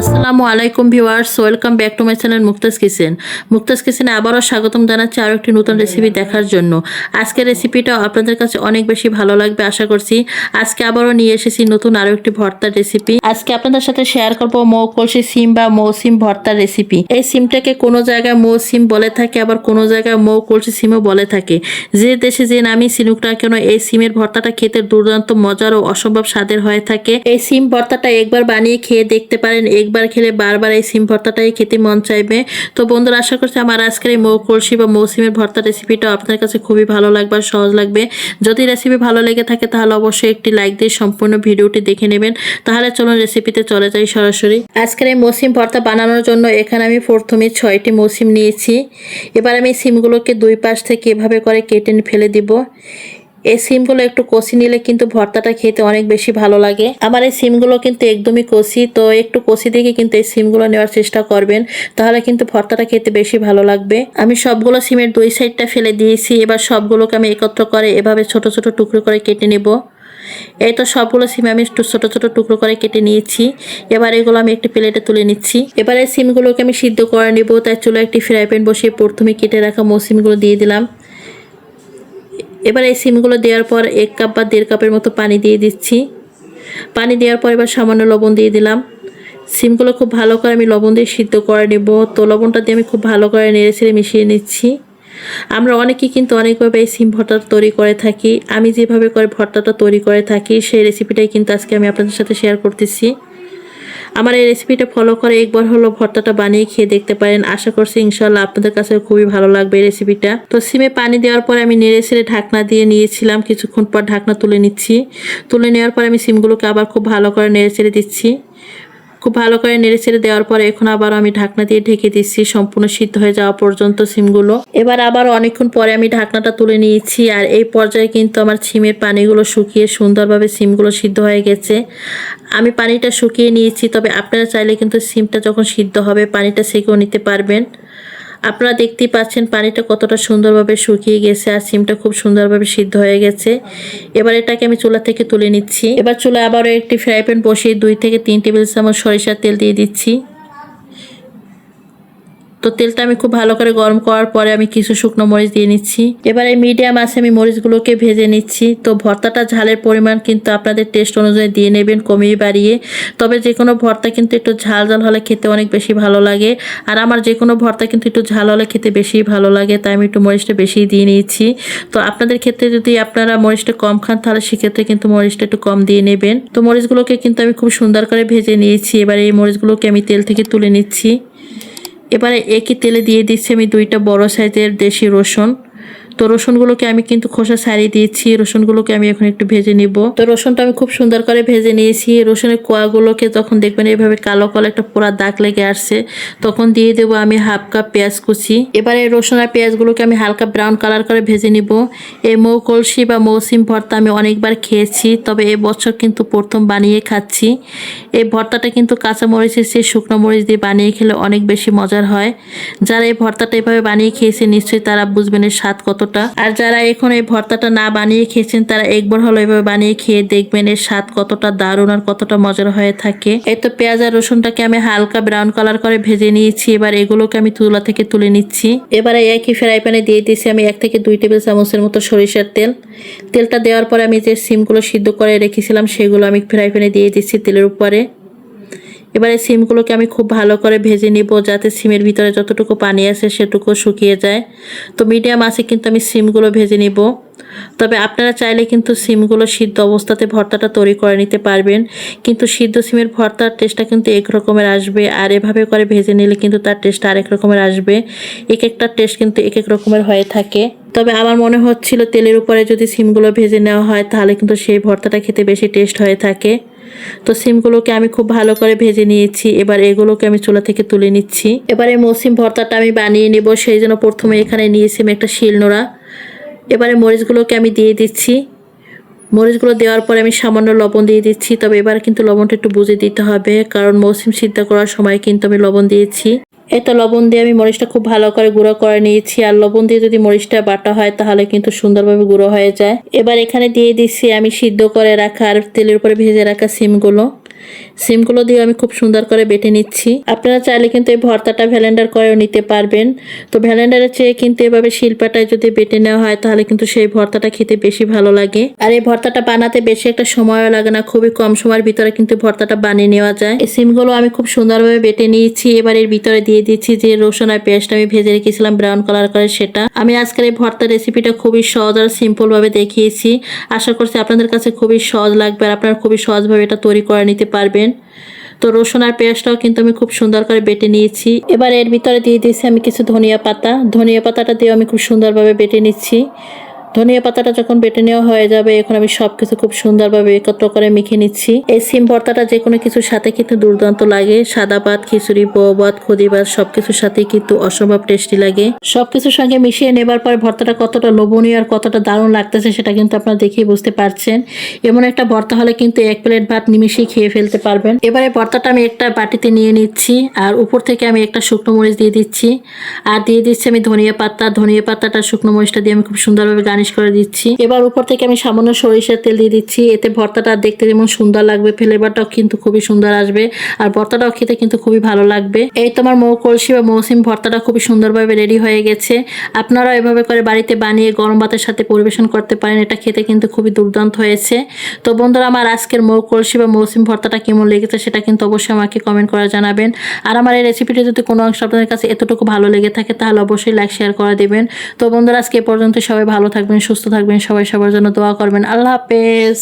আসসালামু আলাইকুম viewers, welcome back to my channel Mukta's kitchen. Mukta's কিচেনে আবারও স্বাগতম জানাচ্ছি আরও একটি নতুন রেসিপি দেখার জন্য। আজকের রেসিপিটা আপনাদের কাছে অনেক বেশি ভালো লাগবে, আশা করছি। আজকে আবারও নিয়ে এসেছি নতুন আরও একটি ভর্তার রেসিপি আজকে আপনাদের সাথে শেয়ার করব মৌ কলসি সিম বা মৌ সিম ভর্তার রেসিপি এই সিমটাকে কোনো জায়গায় মৌ সিম বলে থাকে, আবার কোনো জায়গায় মৌ কলসি সিমও বলে থাকে। যে দেশে, যে নামই সিনুক না কেন এই সিমের ভর্তাটা খেতে দুর্দান্ত মজার ও অসম্ভব স্বাদের হয়ে থাকে। এই সিম ভর্তাটা একবার বানিয়ে খেয়ে দেখতে পারেন একবার খেলে বারবার এই সিম ভর্তাটাই খেতে মন চাইবে। তো বন্ধুরা, আশা করছি আমার আজকের এই মৌ কলসি বা মৌসুমের ভর্তা রেসিপিটা আপনার কাছে খুবই ভালো লাগবে আর সহজ লাগবে। যদি রেসিপি ভালো লেগে থাকে, তাহলে অবশ্যই একটি লাইক দিয়ে সম্পূর্ণ ভিডিওটি দেখে নেবেন। তাহলে চলুন রেসিপিতে চলে যাই সরাসরি। আজকের এই মৌসুম ভর্তা বানানোর জন্য এখানে আমি প্রথমে ছয়টি মৌসিম নিয়েছি। এবার আমি সিমগুলোকে দুই পাশ থেকে এভাবে করে কেটে ফেলে দিব। এই সিমগুলো একটু কষি নিলে কিন্তু ভর্তাটা খেতে অনেক বেশি ভালো লাগে। আমার এই সিমগুলো কিন্তু একদমই কষি, তো একটু কষি দেখে কিন্তু এই সিমগুলো নেওয়ার চেষ্টা করবেন, তাহলে কিন্তু ভর্তাটা খেতে বেশি ভালো লাগবে। আমি সবগুলো সিমের দুই সাইডটা ফেলে দিয়েছি, এবার সবগুলোকে আমি একত্র করে এভাবে ছোট ছোট টুকরো করে কেটে নেব। এই তো সবগুলো সিম আমি একটু ছোট ছোট টুকরো করে কেটে নিয়েছি, এবার এগুলো আমি একটি প্লেটে তুলে নিচ্ছি। এবার এই সিমগুলোকে আমি সিদ্ধ করে নিব, তাই চুলো একটি ফ্রাই প্যান বসিয়ে প্রথমে কেটে রাখা মৌসিমগুলো দিয়ে দিলাম। এবার এই সিমগুলো দেওয়ার পর এক কাপ বা দেড় কাপের মতো পানি দিয়ে দিচ্ছি। পানি দেওয়ার পর এবার সামান্য লবণ দিয়ে দিলাম। সিমগুলো খুব ভালো করে আমি লবণ দিয়ে সিদ্ধ করে নেব। তো লবণটা দিয়ে আমি খুব ভালো করে নেড়ে ছেড়ে মিশিয়ে নিচ্ছি। আমরা অনেকেই কিন্তু অনেকভাবে এই সিম ভর্তাটা তৈরি করে থাকি। আমি যেভাবে করে ভর্তাটা তৈরি করে থাকি, সেই রেসিপিটাই কিন্তু আজকে আমি আপনাদের সাথে শেয়ার করতেছি। আমার এই রেসিপিটা ফলো করে একবার হলো ভর্তাটা বানিয়ে খেয়ে দেখতে পারেন। আশা করছি ইনশাল্লাহ আপনাদের কাছে খুবই ভালো লাগবে এই রেসিপিটা তো সিমে পানি দেওয়ার পরে আমি নেড়ে ছেড়ে ঢাকনা দিয়ে নিয়েছিলাম। কিছুক্ষণ পর ঢাকনা তুলে নিচ্ছি। তুলে নেওয়ার পর আমি সিমগুলোকে আবার খুব ভালো করে নেড়ে ছেড়ে দিচ্ছি। খুব ভালো করে নেড়ে ছেড়ে দেওয়ার পরে এখন আবার আমি ঢাকনা দিয়ে ঢেকে দিচ্ছি, সম্পূর্ণ সিদ্ধ হয়ে যাওয়া পর্যন্ত সিমগুলো। এবার আবার অনেকক্ষণ পরে আমি ঢাকনাটা তুলে নিয়েছি আর এই পর্যায়ে কিন্তু আমার সিমের পানিগুলো শুকিয়ে সুন্দরভাবে সিমগুলো সিদ্ধ হয়ে গেছে। আমি পানিটা শুকিয়ে নিয়েছি, তবে আপনারা চাইলে কিন্তু সিমটা যখন সিদ্ধ হবে, পানিটা সেকেও নিতে পারবেন। আপনারা দেখতেই পাচ্ছেন পানিটা কতটা সুন্দরভাবে শুকিয়ে গেছে আর সিমটা খুব সুন্দরভাবে সিদ্ধ হয়ে গেছে। এবার এটাকে আমি চুলা থেকে তুলে নিচ্ছি। এবার চুলা আবারও একটি ফ্রাই প্যান বসিয়ে দুই থেকে তিন টেবিল চামচ সরিষার তেল দিয়ে দিচ্ছি। তো তেলটা আমি খুব ভালো করে গরম করার পরে আমি কিছু শুকনো মরিচ দিয়ে নিচ্ছি। এবার এই মিডিয়াম আছে আমি মরিচগুলোকে ভেজে নিচ্ছি। তো ভর্তাটা ঝালের পরিমাণ কিন্তু আপনাদের টেস্ট অনুযায়ী দিয়ে নেবেন, কমিয়ে বাড়িয়ে। তবে যে কোনো ভর্তা কিন্তু একটু ঝাল ঝাল হলে খেতে অনেক বেশি ভালো লাগে। আর আমার যে কোনো ভর্তা কিন্তু একটু ঝাল হলে খেতে বেশি ভালো লাগে, তাই আমি একটু মরিচটা বেশি দিয়ে নিয়েছি তো আপনাদের ক্ষেত্রে যদি আপনারা মরিচটা কম খান, তাহলে সেক্ষেত্রে কিন্তু মরিচটা একটু কম দিয়ে নেবেন। তো মরিচগুলোকে কিন্তু আমি খুব সুন্দর করে ভেজে নিয়েছি। এবার এই মরিচগুলোকে আমি তেল থেকে তুলে নিচ্ছি। এবারে একই তেলে দিয়ে দিচ্ছি আমি দুইটা বড় সাইজের দেশি রসুন। তো রসুনগুলোকে আমি কিন্তু খোসা ছাড়িয়ে দিয়েছি, রসুনগুলোকে আমি এখন একটু ভেজে নিব। তো রসুনটা আমি খুব সুন্দর করে ভেজে নিয়েছি। রসুনের কোয়াগুলোকে যখন দেখবেন এইভাবে কালো কালো একটা পোড়া দাগ লেগে আসছে, তখন দিয়ে দেবো আমি হাফ কাপ পেঁয়াজ কুচি। এবারে রসুন আর পেঁয়াজগুলোকে আমি হালকা ব্রাউন কালার করে ভেজে নিব। এই মৌ কলসি বা মৌসিম ভর্তা আমি অনেকবার খেয়েছি, তবে এ বছর কিন্তু প্রথম বানিয়ে খাচ্ছি। এই ভর্তাটা কিন্তু কাঁচা মরিচের চেয়ে শুকনো মরিচ দিয়ে বানিয়ে খেলে অনেক বেশি মজার হয়। যারা এই ভর্তাটা এভাবে বানিয়ে খেয়েছে, নিশ্চয়ই তারা বুঝবেন এর স্বাদ কতটা আর যারা এখন এই ভর্তাটা না বানিয়ে খেয়েছেন, তারা একবার হলো এভাবে বানিয়ে খেয়ে দেখবেন এর স্বাদ কতটা দারুণ আর কতটা মজার হয়ে থাকে। এই তো পেঁয়াজ আর রসুনটাকে আমি হালকা ব্রাউন কালার করে ভেজে নিয়েছি। এবার এগুলোকে আমি তুলা থেকে তুলে নিচ্ছি। এবারে একই ফ্রাই প্যানে দিয়ে দিয়েছি আমি এক থেকে দুই টেবিল চামচের মতো সরিষার তেল। তেলটা দেওয়ার পরে আমি যে সিমগুলো সিদ্ধ করে রেখেছিলাম, সেগুলো আমি ফ্রাই প্যানে দিয়ে দিচ্ছি তেলের উপরে। এবারে সিমগুলোকে আমি খুব ভালো করে ভেজে নিব যাতে সিমের ভিতরে যতটুকু পানি আছে সেটুকু শুকিয়ে যায়। তো মিডিয়াম আছে কিন্তু আমি সিমগুলো ভেজে নিব। তবে আপনারা চাইলে কিন্তু সিমগুলো সিদ্ধ অবস্থাতে ভর্তাটা তৈরি করে নিতে পারবেন। কিন্তু সিদ্ধ সিমের ভর্তার টেস্টটা কিন্তু এক রকমের আসবে। আর এভাবে করে ভেজে নিলে কিন্তু তার টেস্টটা আরেক রকমের আসবে। এক একটা টেস্ট কিন্তু এক এক রকমের হয়ে থাকে। তবে আমার মনে হচ্ছিল তেলের উপরে যদি সিমগুলো ভেজে নেওয়া হয় তাহলে কিন্তু সেই ভর্তাটা খেতে বেশি টেস্ট হয়ে থাকে। তো সিমগুলোকে আমি খুব ভালো করে ভেজে নিয়েছি। এবার এগুলোকে আমি চুলা থেকে তুলে নিচ্ছি। এবারে মৌসিম ভর্তাটা আমি বানিয়ে নেব। সেই জন্য প্রথমে এখানে নিয়েছি একটা শিলনোড়া এবারে মরিচগুলোকে আমি দিয়ে দিচ্ছি। মরিচগুলো দেওয়ার পরে আমি সামান্য লবণ দিয়ে দিচ্ছি। তবে এবার কিন্তু লবণটা একটু বুঝে দিতে হবে। কারণ মৌসুম সিদ্ধ করার সময় কিন্তু আমি লবণ দিয়েছি। তো লবণ দিয়ে আমি মরিচটা খুব ভালো করে গুঁড়ো করে নিয়েছি। আর লবণ দিয়ে যদি মরিচটা বাটা হয়, তাহলে কিন্তু সুন্দরভাবে গুঁড়ো হয়ে যায়। এবার এখানে দিয়ে দিচ্ছি আমি সিদ্ধ করে রাখা আর তেলের উপরে ভেজে রাখা সিমগুলো। সিমগুলো দিয়ে আমি খুব সুন্দর করে বেটে নিচ্ছি। আপনারা চাইলে কিন্তু এই ভর্তাটা ভ্যালেন্ডার করেও নিতে পারবেন। তো ভ্যালেন্ডারের চেয়ে কিন্তু এভাবে শিল্পাটায় যদি বেটে নেওয়া হয়, তাহলে কিন্তু সেই ভর্তাটা খেতে বেশি ভালো লাগে। আর এই ভর্তাটা বানাতে বেশি একটা সময়ও লাগে না, খুবই কম সময়ের ভিতরে কিন্তু ভর্তাটা বানিয়ে নেওয়া যায়। এই সিমগুলো আমি খুব সুন্দরভাবে বেটে নিয়েছি। এবার এর ভিতরে দিয়ে দিচ্ছি যে রসুন আর পেস্ট আমি ভেজে রেখেছিলাম ব্রাউন কালার করে সেটা। আমি আজকের এই ভর্তা রেসিপিটা খুবই সহজ আর সিম্পল ভাবে দেখিয়েছি। আশা করছি আপনাদের কাছে খুবই সহজ লাগবে আর আপনারা খুবই সহজভাবে এটা তৈরি করে নিতে পারবেন। তো রসুন আর পেঁয়াজটাও কিন্তু আমি খুব সুন্দর করে বেটে নিয়েছি। এবার এর ভিতরে দিয়ে দিয়েছি আমি কিছু ধনিয়া পাতা। ধনিয়া পাতাটা দিয়ে আমি খুব সুন্দরভাবে বেটে নিচ্ছি। ধনিয়া পাতাটা যখন বেটে নেওয়া হয়ে যাবে, এখন আমি সবকিছু খুব সুন্দরভাবে একত্র করে মেখে নিচ্ছি। এই সিম ভর্তাটা যে কোনো কিছুর সাথে কিন্তু দুর্দান্ত লাগে। সাদা ভাত, খিচুড়ি ভাত, খুদি ভাত, সবকিছুর সাথে কিন্তু অসম্ভব টেস্টি লাগে। সবকিছুর সঙ্গে মিশিয়ে নেবার পর ভর্তাটা কতটা লোভনীয় আর কতটা দারুণ লাগতেছে সেটা কিন্তু আপনারা দেখেই বুঝতে পারছেন। এমন একটা ভর্তা হলে কিন্তু এক প্লেট ভাত নিমিশেই খেয়ে ফেলতে পারবেন। এবারে ভর্তাটা আমি একটা বাটিতে নিয়ে নিচ্ছি আর উপর থেকে আমি একটা শুকনো মরিচ দিয়ে দিচ্ছি। আর দিয়ে দিচ্ছি আমি ধনিয়া পাতা। ধনিয়া পাতাটা শুকনো মরিচটা দিয়ে আমি খুব সুন্দরভাবে গার্নিশ করে দিচ্ছি। এবার উপর থেকে আমি সামান্য সরিষার তেল দিয়ে দিচ্ছি। এতে ভর্তাটা দেখতে যেমন সুন্দর লাগবে ফ্লেভারটাও কিন্তু খুবই সুন্দর আসবে। আর ভর্তাটাও খেতে কিন্তু খুবই ভালো লাগবে। এই তোমার মৌ কলসি বা মৌসিম ভর্তাটা খুবই সুন্দরভাবে রেডি হয়ে গেছে। আপনারাও এভাবে করে বাড়িতে বানিয়ে গরম ভাতের সাথে পরিবেশন করতে পারেন। এটা খেতে কিন্তু খুবই দুর্দান্ত হয়েছে। তো বন্ধুরা, আমার আজকের মৌ কলসি বা মৌসিম ভর্তাটা কেমন লেগেছে সেটা কিন্তু অবশ্যই আমাকে কমেন্ট করে জানাবেন। আর আমার এই রেসিপিটি যদি কোনো অংশ আপনাদের কাছে এতটুকু ভালো লেগে থাকে, তাহলে অবশ্যই লাইক শেয়ার করে দেবেন। তো বন্ধুরা, আজকে পর্যন্ত সবাই ভালো থাকবেন সুস্থ থাকবেন সবাই সবার জন্য দোয়া করবেন। আল্লাহ হাফেজ।